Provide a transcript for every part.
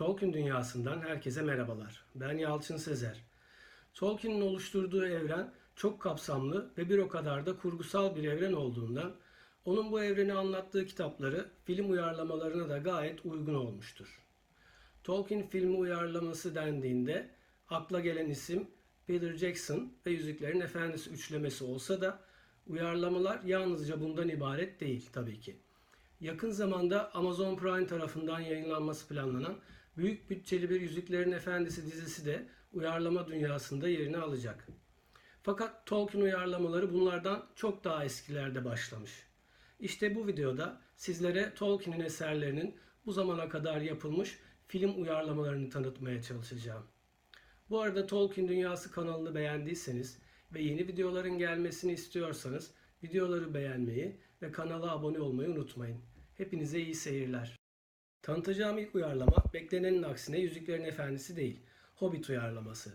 Tolkien dünyasından herkese merhabalar. Ben Yalçın Sezer. Tolkien'in oluşturduğu evren çok kapsamlı ve bir o kadar da kurgusal bir evren olduğundan onun bu evreni anlattığı kitapları film uyarlamalarına da gayet uygun olmuştur. Tolkien filmi uyarlaması dendiğinde akla gelen isim Peter Jackson ve Yüzüklerin Efendisi üçlemesi olsa da uyarlamalar yalnızca bundan ibaret değil tabii ki. Yakın zamanda Amazon Prime tarafından yayınlanması planlanan büyük bütçeli bir Yüzüklerin Efendisi dizisi de uyarlama dünyasında yerini alacak. Fakat Tolkien uyarlamaları bunlardan çok daha eskilerde başlamış. İşte bu videoda sizlere Tolkien'in eserlerinin bu zamana kadar yapılmış film uyarlamalarını tanıtmaya çalışacağım. Bu arada Tolkien Dünyası kanalını beğendiyseniz ve yeni videoların gelmesini istiyorsanız videoları beğenmeyi ve kanala abone olmayı unutmayın. Hepinize iyi seyirler. Tanıtacağım ilk uyarlama beklenenin aksine Yüzüklerin Efendisi değil, Hobbit uyarlaması.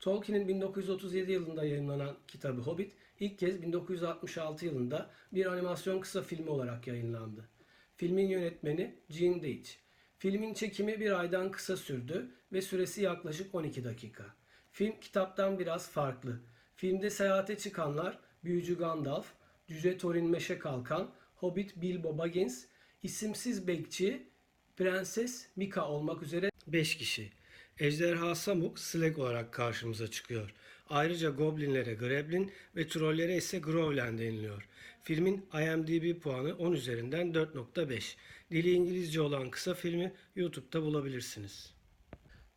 Tolkien'in 1937 yılında yayınlanan kitabı Hobbit ilk kez 1966 yılında bir animasyon kısa filmi olarak yayınlandı. Filmin yönetmeni Gene Deitch. Filmin çekimi bir aydan kısa sürdü ve süresi yaklaşık 12 dakika. Film kitaptan biraz farklı. Filmde seyahate çıkanlar Büyücü Gandalf, Cüce Thorin Meşe Kalkan, Hobbit Bilbo Baggins, isimsiz bekçi, Prenses Mika olmak üzere 5 kişi. Ejderha Samuk Slag olarak karşımıza çıkıyor. Ayrıca Goblinlere Greblin ve Trollere ise Growlen deniliyor. Filmin IMDb puanı 10 üzerinden 4.5. Dili İngilizce olan kısa filmi YouTube'da bulabilirsiniz.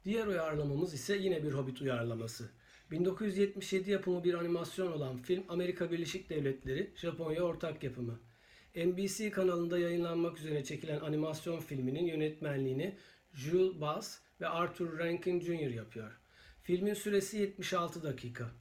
Diğer uyarlamamız ise yine bir Hobbit uyarlaması. 1977 yapımı bir animasyon olan film Amerika Birleşik Devletleri Japonya ortak yapımı. NBC kanalında yayınlanmak üzere çekilen animasyon filminin yönetmenliğini Jules Bass ve Arthur Rankin Jr. yapıyor. Filmin süresi 76 dakika.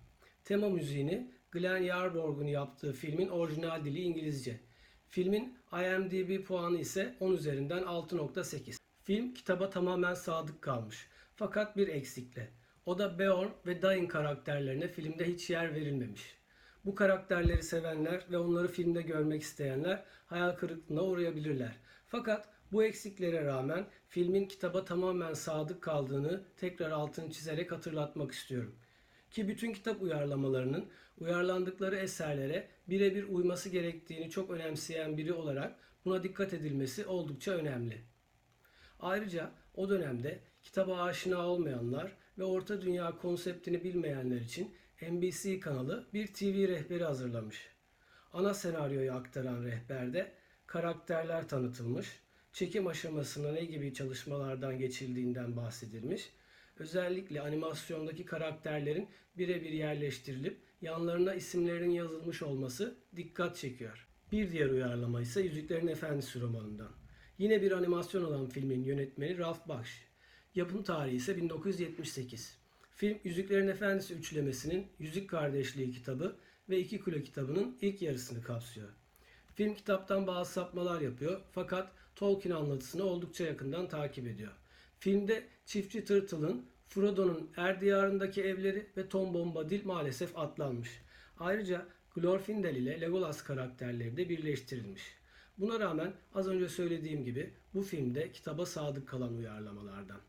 Tema müziğini Glenn Yarborg'un yaptığı filmin orijinal dili İngilizce. Filmin IMDb puanı ise 10 üzerinden 6.8. Film kitaba tamamen sadık kalmış. Fakat bir eksikle. O da Beorn ve Dain karakterlerine filmde hiç yer verilmemiş. Bu karakterleri sevenler ve onları filmde görmek isteyenler hayal kırıklığına uğrayabilirler. Fakat bu eksiklere rağmen filmin kitaba tamamen sadık kaldığını tekrar altını çizerek hatırlatmak istiyorum. Ki bütün kitap uyarlamalarının uyarlandıkları eserlere birebir uyması gerektiğini çok önemseyen biri olarak buna dikkat edilmesi oldukça önemli. Ayrıca o dönemde kitaba aşina olmayanlar ve Orta Dünya konseptini bilmeyenler için NBC kanalı bir TV rehberi hazırlamış. Ana senaryoyu aktaran rehberde karakterler tanıtılmış, çekim aşamasında ne gibi çalışmalardan geçildiğinden bahsedilmiş, özellikle animasyondaki karakterlerin birebir yerleştirilip yanlarına isimlerin yazılmış olması dikkat çekiyor. Bir diğer uyarlama ise Yüzüklerin Efendisi romanından. Yine bir animasyon olan filmin yönetmeni Ralph Baksh. Yapım tarihi ise 1978. Film Yüzüklerin Efendisi üçlemesinin Yüzük Kardeşliği kitabı ve İki Kule kitabının ilk yarısını kapsıyor. Film kitaptan bazı sapmalar yapıyor fakat Tolkien anlatısını oldukça yakından takip ediyor. Filmde çiftçi Tırtıl'ın, Frodo'nun Er Diyarı'ndaki evleri ve Tom Bombadil maalesef atlanmış. Ayrıca Glorfindel ile Legolas karakterleri de birleştirilmiş. Buna rağmen az önce söylediğim gibi bu filmde kitaba sadık kalan uyarlamalardan.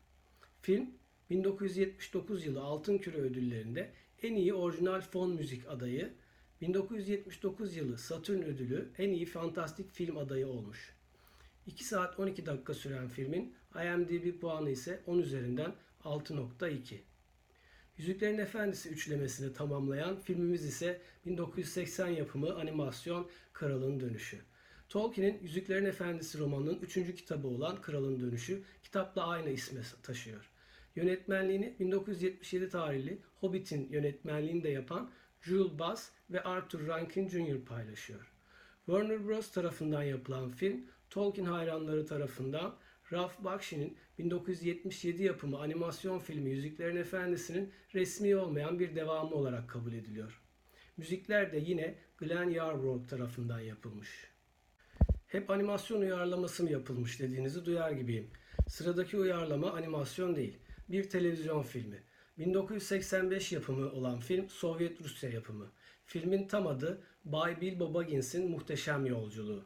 Film 1979 yılı Altın Küre ödüllerinde en iyi orijinal fon müzik adayı, 1979 yılı Satürn ödülü en iyi fantastik film adayı olmuş. 2 saat 12 dakika süren filmin IMDb puanı ise 10 üzerinden 6.2. Yüzüklerin Efendisi üçlemesini tamamlayan filmimiz ise 1980 yapımı animasyon Kralın Dönüşü. Tolkien'in Yüzüklerin Efendisi romanının 3. kitabı olan Kralın Dönüşü kitapla aynı ismi taşıyor. Yönetmenliğini 1977 tarihli Hobbit'in yönetmenliğini de yapan Jules Bass ve Arthur Rankin Jr. paylaşıyor. Warner Bros. tarafından yapılan film, Tolkien hayranları tarafından Ralph Bakshi'nin 1977 yapımı animasyon filmi Yüzüklerin Efendisi'nin resmi olmayan bir devamı olarak kabul ediliyor. Müzikler de yine Glenn Yarbrough tarafından yapılmış. Hep animasyon uyarlaması mı yapılmış dediğinizi duyar gibiyim. Sıradaki uyarlama animasyon değil, bir televizyon filmi. 1985 yapımı olan film Sovyet Rusya yapımı. Filmin tam adı Bay Bilbo Baggins'in Muhteşem Yolculuğu.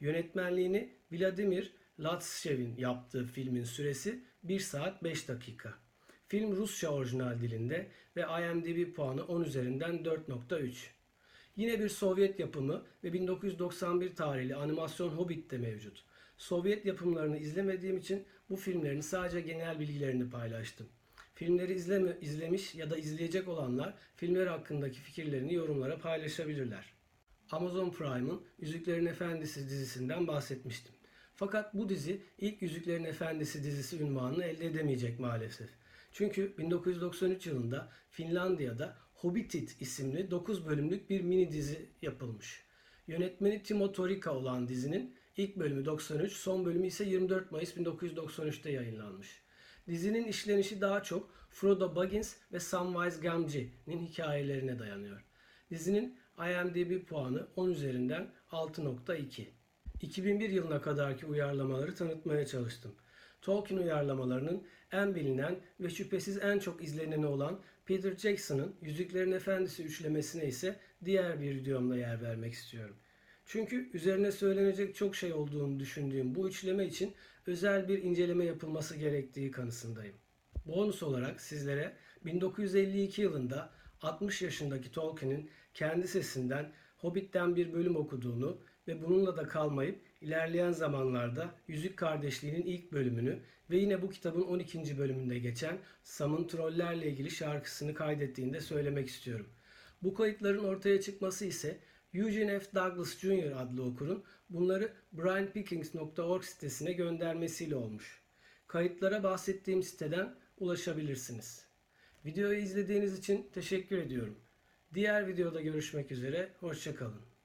Yönetmenliğini Vladimir Latshev'in yaptığı filmin süresi 1 saat 5 dakika. Film Rusça orijinal dilinde ve IMDb puanı 10 üzerinden 4.3. Yine bir Sovyet yapımı ve 1991 tarihli animasyon Hobbit de mevcut. Sovyet yapımlarını izlemediğim için bu filmlerin sadece genel bilgilerini paylaştım. Filmleri izleme, izlemiş ya da izleyecek olanlar filmler hakkındaki fikirlerini yorumlara paylaşabilirler. Amazon Prime'ın Yüzüklerin Efendisi dizisinden bahsetmiştim. Fakat bu dizi ilk Yüzüklerin Efendisi dizisi ünvanını elde edemeyecek maalesef. Çünkü 1993 yılında Finlandiya'da Hobbitit isimli 9 bölümlük bir mini dizi yapılmış. Yönetmeni Timo Torika olan dizinin ilk bölümü 93, son bölümü ise 24 Mayıs 1993'te yayınlanmış. Dizinin işlenişi daha çok Frodo Baggins ve Samwise Gamgee'nin hikayelerine dayanıyor. Dizinin IMDb puanı 10 üzerinden 6.2. 2001 yılına kadarki uyarlamaları tanıtmaya çalıştım. Tolkien uyarlamalarının en bilinen ve şüphesiz en çok izleneni olan Peter Jackson'ın Yüzüklerin Efendisi üçlemesine ise diğer bir videomda yer vermek istiyorum. Çünkü üzerine söylenecek çok şey olduğunu düşündüğüm bu üçleme için özel bir inceleme yapılması gerektiği kanısındayım. Bonus olarak sizlere 1952 yılında 60 yaşındaki Tolkien'in kendi sesinden Hobbit'ten bir bölüm okuduğunu ve bununla da kalmayıp ilerleyen zamanlarda Yüzük Kardeşliği'nin ilk bölümünü ve yine bu kitabın 12. bölümünde geçen Sam'ın trollerle ilgili şarkısını kaydettiğini de söylemek istiyorum. Bu kayıtların ortaya çıkması ise Eugene F. Douglas Jr. adlı okurun bunları brianpickings.org sitesine göndermesiyle olmuş. Kayıtlara bahsettiğim siteden ulaşabilirsiniz. Videoyu izlediğiniz için teşekkür ediyorum. Diğer videoda görüşmek üzere, hoşçakalın.